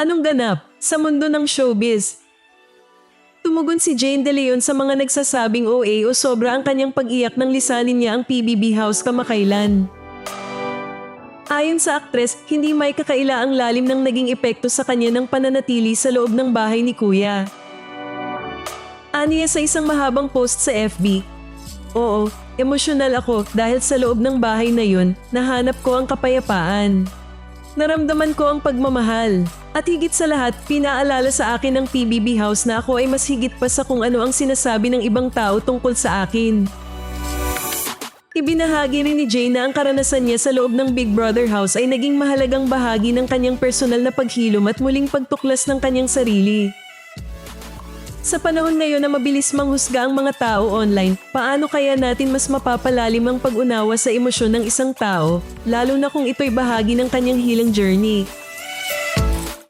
Anong ganap sa mundo ng showbiz? Tumugon si Jane De Leon sa mga nagsasabing OA o sobra ang kanyang pag-iyak nang lisanin niya ang PBB house kamakailan. Ayon sa aktres, hindi may kakaila ang lalim ng naging epekto sa kanya ng pananatili sa loob ng bahay ni Kuya. Aniya sa isang mahabang post sa FB, Oo, emosyonal ako dahil sa loob ng bahay na yun, nahanap ko ang kapayapaan. Naramdaman ko ang pagmamahal. At higit sa lahat, pinaalala sa akin ng PBB House na ako ay mas higit pa sa kung ano ang sinasabi ng ibang tao tungkol sa akin. Ibinahagi rin ni Jane na ang karanasan niya sa loob ng Big Brother House ay naging mahalagang bahagi ng kanyang personal na paghilom at muling pagtuklas ng kanyang sarili. Sa panahon ngayon na mabilis manghusga ang mga tao online, paano kaya natin mas mapapalalim ang pag-unawa sa emosyon ng isang tao, lalo na kung ito'y bahagi ng kanyang healing journey?